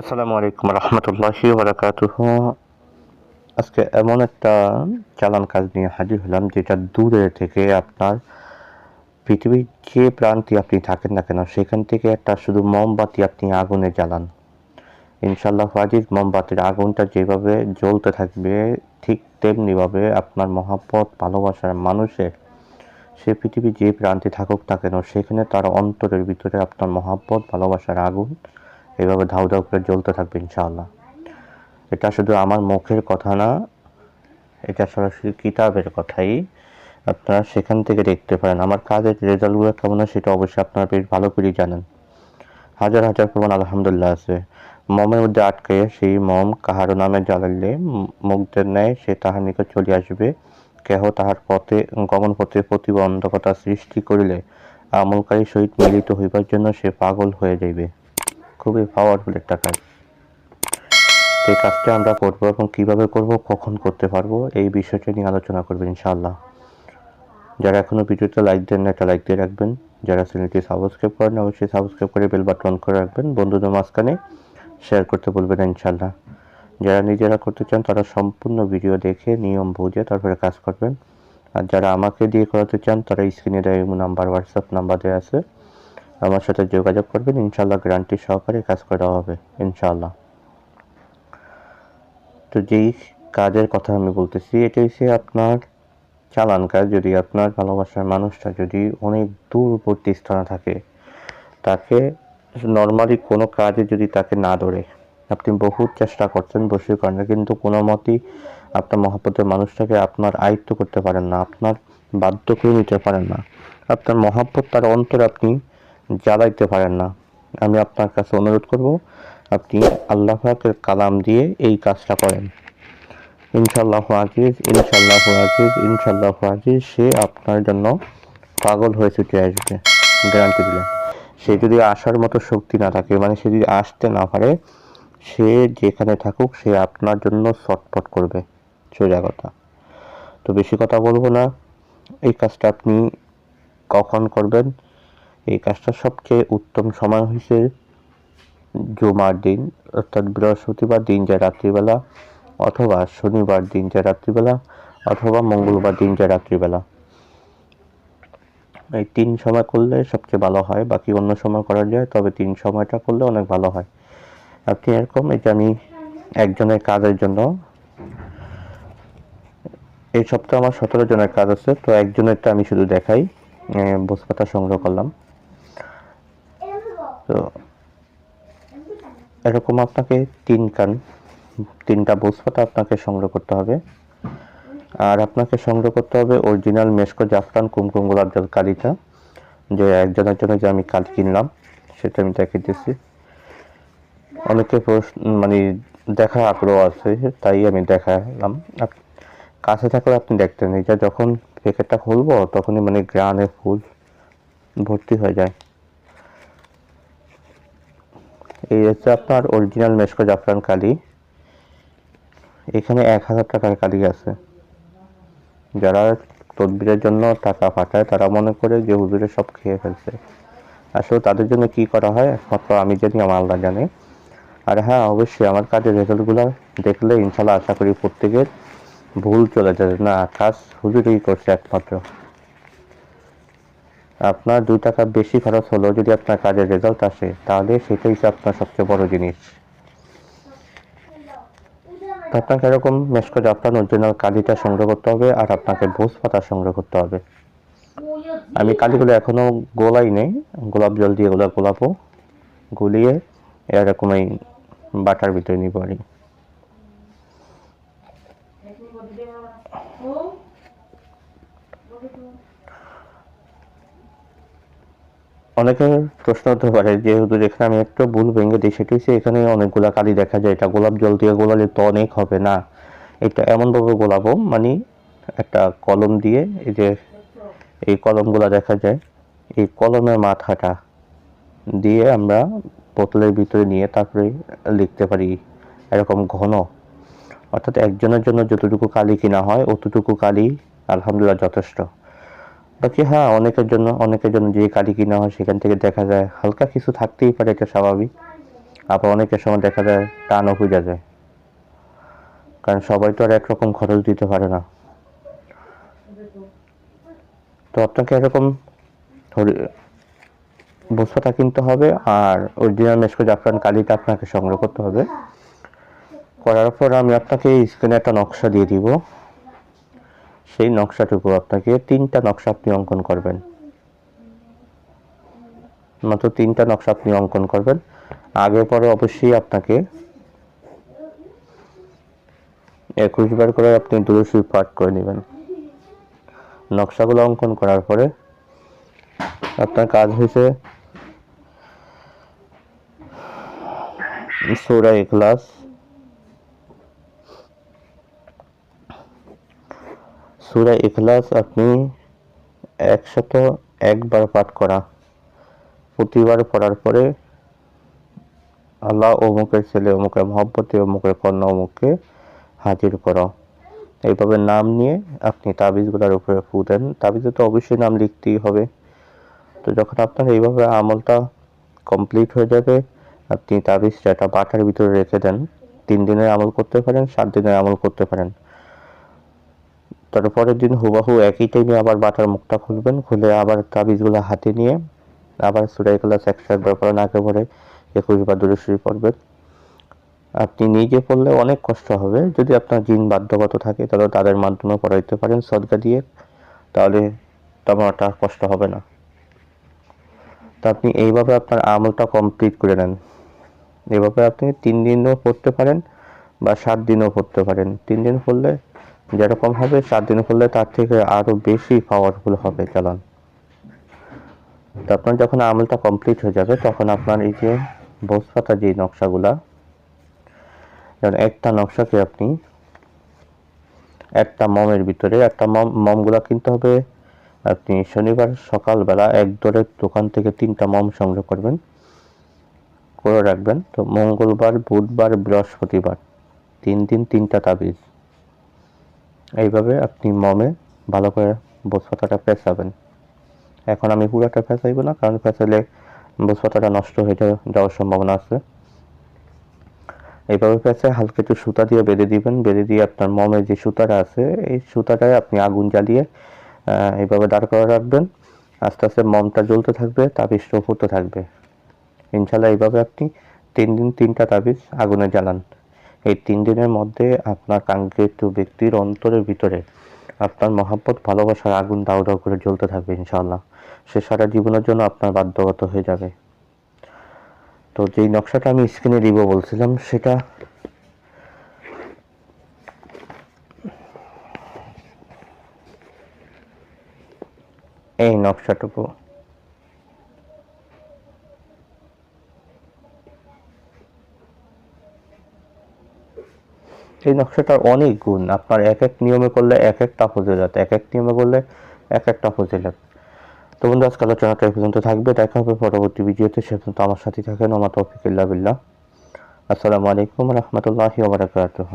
আসসালামু আলাইকুম রহমতুল্লাহি বারাকাতুহ। আজকে এমন একটা চালান কাজ নিয়ে হাজির হলাম, যেটা দূরে থেকে আপনার পৃথিবীর যে প্রান্তে আপনি থাকেন না কেন, সেখান থেকে একটা শুধু মোমবাতি আপনি আগুনে জ্বালান। ইনশাল্লাহ হাজির মোমবাতির আগুনটা যেভাবে জ্বলতে থাকবে, ঠিক তেমনিভাবে আপনার মহাপত ভালোবাসার মানুষের, সে পৃথিবীর যে প্রান্তে থাকুক না কেন, সেখানে তার অন্তরের ভিতরে আপনার মহাব্বত ভালোবাসার আগুন এভাবে ধাউ ধাউ করে জ্বলতে থাকবে ইনশাআল্লাহ। এটা শুধু আমার মুখের কথা না, এটা সরাসরি কিতাবের কথাই। আপনারা সেখান থেকে দেখতে পারেন। আমার কাজের রেজাল্টগুলো কেমন হয় সেটা অবশ্যই আপনারা বেশ ভালো করেই জানেন। হাজার হাজার প্রমাণ আলহামদুলিল্লাহ আছে। মমের মধ্যে আটকে সেই মম কাহারও নামে জ্বালাইলে ম- মুগ্ধের ন্যায় সে তাহার নিকট চলে আসবে। কেহ তাহার পথে, গমন পথে প্রতিবন্ধকতা সৃষ্টি করিলে আমলকারীর সহিত মিলিত হইবার জন্য সে পাগল হয়ে যাইবে। খুবই পাওয়ারফুল একটা কাজ। এই কাজটা আমরা করব এবং কীভাবে করব, কখন করতে পারব, এই বিষয়টা নিয়ে আলোচনা করবেন ইনশাআল্লাহ। যারা এখনও ভিডিওতে লাইক দেন না, একটা লাইক দিয়ে রাখবেন। যারা চ্যানেলটি সাবস্ক্রাইব করেন অবশ্যই সাবস্ক্রাইব করে বেল বাটন করে রাখবেন। বন্ধুদের মাঝখানে শেয়ার করতে বলবেন ইনশাআল্লাহ। যারা নিজেরা করতে চান, তারা সম্পূর্ণ ভিডিও দেখে, নিয়ম বুঝে তারপরে কাজ করবেন। আর যারা আমাকে দিয়ে করাতে চান, তারা স্ক্রিনে দেয় নাম্বার হোয়াটসঅ্যাপ নাম্বার দেওয়া আছে। আমার সাথে যোগাযোগ করবেন ইনশাল্লাহ গ্যারান্টি সহকারে কাজ করা হবে ইনশাল্লাহ তো যেই কাজের কথা আমি বলতেছি, এটা হচ্ছে আপনার চালান কাজ। যদি আপনার ভালোবাসার মানুষটা যদি অনেক দূরবর্তী স্থানে থাকে, তাকে নর্মালি কোনো কাজে যদি তাকে না ধরে, আপনি বহুত চেষ্টা করছেন বসে করেন কিন্তু কোনো মতেই আপনার মহাপতের মানুষটাকে আপনার আয়ত্ত করতে পারেন না, আপনার বাধ্য করে নিতে পারেন না। আপনার মহাব্বত তার অন্তর আপনি জ্বালাইতে পারেন না। আমি আপনার কাছে অনুরোধ করব, আপনি আল্লাহ পাকের কালাম দিয়ে এই কাজটা করেন। ইনশাল্লাহ আজিজ ইনশাল্লাহ আজিজ ইনশাল্লাহ আজিজ, সে আপনার জন্য পাগল হয়ে ছুটে আসবে, গ্যারান্টি দিলেন। সে যদি আসার মতো শক্তি না থাকে মানে সে যদি আসতে না পারে, সে যেখানে থাকুক, সে আপনার জন্য ছটফট করবে সোজা কথা তো বেশি কথা বলব না। এই কাজটা আপনি কখন করবেন? এই কাজটা সবচেয়ে উত্তম সময় হয়েছে জুমার দিন, অর্থাৎ বৃহস্পতিবার দিন যায় রাত্রিবেলা, অথবা শনিবার দিন যায় রাত্রিবেলা, অথবা মঙ্গলবার দিন যায় রাত্রিবেলা। এই তিন সময় করলে সবচেয়ে ভালো হয়, বাকি অন্য সময় করা যায়, তবে তিন সময়টা করলে অনেক ভালো হয়। আপনি এরকম, এই যে আমি একজনের কাজের জন্য, এই সপ্তাহে আমার সতেরো জনের কাজ আছে, তো একজনেরটা আমি শুধু দেখাই বসপাতা সংগ্রহ করলাম। এরকম আপনাকে তিন কান, তিনটা বসপাতা আপনাকে সংগ্রহ করতে হবে। আর আপনাকে সংগ্রহ করতে হবে অরিজিনাল মেসকো জাফরান কুমকুম গোলাপ জল কালিটা, যে একজনের জন্য যে আমি কালি কিনলাম, সেটা আমি দেখিয়ে দিচ্ছি। অনেকে প্রশ্ন মানে দেখার আগ্রহ আছে, তাই আমি দেখালাম। কাছে থাকলে আপনি দেখতেন এটা যখন প্যাকেটটা খুলবো, তখনই মানে গ্রানে ফুল ভর্তি হয়ে যায়। এই হচ্ছে আপনার অরিজিনাল মেসকো জাফরান কালি। এখানে এক হাজার টাকার কালি আছে। যারা তদবিরের জন্য টাকা পাঠায়, তারা মনে করে যে হুজুরে সব খেয়ে ফেলছে। আসলে তাদের জন্য কি করা হয়, একমাত্র আমি জানি, আমার আল্লাহ জানে। আর হ্যাঁ অবশ্যই আমার কাজের রেজাল্টগুলো দেখলে ইনশাল্লাহ আশা করি প্রত্যেকের ভুল চলে যাবে। না, কাজ হুজুরই করছে একমাত্র। আপনার দুই টাকা বেশি খরচ হলেও যদি আপনার কাজের রেজাল্ট আসে, তাহলে সেটাই আপনার সবচেয়ে বড় জিনিস। আপনাকে এরকম মেসকো জাফরান অরিজিনাল কালিটা সংগ্রহ করতে হবে আর আপনাকে ভোজ পাতা সংগ্রহ করতে হবে। আমি কালিগুলো এখনও গোলাই নেই, গোলাপ জল দিয়ে গোলাপো গুলিয়ে এরকম এই বাটার ভিতরে নিব আর অনেকের প্রশ্ন হতে পারে যেহেতু যেখানে আমি একটু ভুল ভেঙে দিই সেটি হচ্ছে এখানে অনেকগুলা কালি দেখা যায়। এটা গোলাপ জল দিয়ে গোলালে তো অনেক হবে না। এটা এমনভাবে গোলাবো মানে একটা কলম দিয়ে এই যে, এই কলমগুলা দেখা যায়। এই কলমের মাথাটা দিয়ে আমরা বোতলের ভিতরে নিয়ে তারপরে লিখতে পারি এরকম ঘন। অর্থাৎ একজনের জন্য যতটুকু কালি কিনা হয়, অতটুকু কালি আলহামদুলিল্লাহ যথেষ্ট। বাকি হ্যাঁ অনেকের জন্য অনেকের জন্য যে কালি কিনা হয় সেখান থেকে দেখা যায়। হালকা কিছু থাকতেই পারে, এটা স্বাভাবিক। আবার অনেকের সময় দেখা যায় টানও খুঁজে যায়। কারণ সবাই তো আর একরকম খরচ দিতে পারে না। তো আপনাকে এরকম বস্তাটা কিনতে হবে আর অরিজিনাল মেসকো জাফরান কালিটা আপনাকে সংগ্রহ করতে হবে। করার পর আমি আপনাকে স্ক্রিনে একটা নকশা দিয়ে দিব। সেই নকশাটুকু আপনাকে তিনটা নকশা আপনি অঙ্কন করবেন। মাত্র তিনটা নকশা আপনি অঙ্কন করবেন। আগে পরে অবশ্যই আপনাকে একুশ বার করে আপনি দুরুশি পাঠ করে নেবেন। নকশাগুলো অঙ্কন করার পরে আপনার কাজ হয়েছে সুরা ইখলাস। সুরা ইখলাস আপনি একশত একবার পাঠ করা। প্রতিবার পড়ার পরে আল্লাহ অমুকের ছেলে, অমুকের মহব্বতে, অমুকের কন্যা, অমুককে হাজির করো। এইভাবে নাম নিয়ে আপনি তাবিজগুলোর উপরে ফু দেন। তাবিজে তো অবশ্যই নাম লিখতেই হবে। তো যখন আপনার এইভাবে আমলটা কমপ্লিট হয়ে যাবে, আপনি তাবিজটা একটা বাটার ভিতরে রেখে দেন, তিন দিনের আমল করতে পারেন, সাত দিনের আমল করতে পারেন। তারপরের দিন হুবাহু একই টাইমে আবার বাটার মুখটা খুলবেন, খুলে আবার তাবিজগুলো হাতে নিয়ে আবার সুরাই ক্লাস একশো একবার পরে নাকে ভরে একুশ বা দূরশ্রী পড়বেন। আপনি নিজে পড়লে অনেক কষ্ট হবে। যদি আপনার জিন বাধ্যগত থাকে, তাহলে তাদের মাধ্যমে পড়াইতে পারেন সদকা দিয়ে, তাহলে তেমন একটা কষ্ট হবে না। তো আপনি এইভাবে আপনার আমলটা কমপ্লিট করে নেন। এভাবে আপনি তিন দিনও পড়তে পারেন বা সাত দিনও পড়তে পারেন। তিন দিন পড়লে যেরকম হবে সাত দিন পড়লে তার থেকে আরও বেশি পাওয়ারফুল হবে চালান। তো আপনার যখন আমলটা কমপ্লিট হয়ে যাবে, তখন আপনার এই যে বসপাতা যে নকশাগুলা, যেমন একটা নকশাকে আপনি একটা মমের ভিতরে, একটা মম, মমগুলা কিনতে হবে। আপনি শনিবার সকালবেলা এক দরের দোকান থেকে তিনটা মম সংগ্রহ করবেন, করে রাখবেন। তো মঙ্গলবার, বুধবার, বৃহস্পতিবার, তিন দিন তিনটা তাবিজ। এইভাবে আপনি মমে ভালো করে বসপাতাটা পেঁচাবেন। এখন আমি পুরোটা পেঁচাইব না, কারণ পেঁচাইলে বসপাতাটা নষ্ট হয়ে যাওয়ার সম্ভাবনা আছে। এইভাবে পেঁচায় হালকা একটু সুতা দিয়ে বেঁধে দিবেন, বেঁধে দিয়ে আপনার মমের যে সুতাটা আছে, এই সুতাটায় আপনি আগুন জ্বালিয়ে এইভাবে দাঁড় করে রাখবেন। আস্তে আস্তে মমটা জ্বলতে থাকবে তাবিজটাও ফুটতে থাকবে। ইনশাল্লাহ এইভাবে আপনি তিন দিন, তিনটা তাবিজ আগুনে জ্বালান। এই তিন দিনের মধ্যে আপনার কাঙ্ক্ষিত ব্যক্তির অন্তরের ভিতরে আপনার মহাব্বত, ভালোবাসার আগুন দাউ দাউ করে জ্বলতে থাকবে ইনশাল্লাহ সে সারা জীবনের জন্য আপনার বাধ্যগত হয়ে যাবে। তো যেই নকশাটা আমি স্ক্রিনে দিব বলছিলাম, সেটা এই নকশাটুকু এই নকশাটার অনেক গুণ। আপনার এক এক নিয়মে করলে এক একটা ফজিলত এক এক নিয়মে করলে এক একটা ফজিলত। তো বন্ধু, আজকে আলোচনাটা এই পর্যন্ত থাকবে। দেখা হবে পরবর্তী ভিডিওতে। সে পর্যন্ত আমার সাথে থাকেন। আমার তৌফিকুল্লাহ বিল্লাহ। আসসালামু আলাইকুম রহমতুল্লাহি ওবরাকাতুহ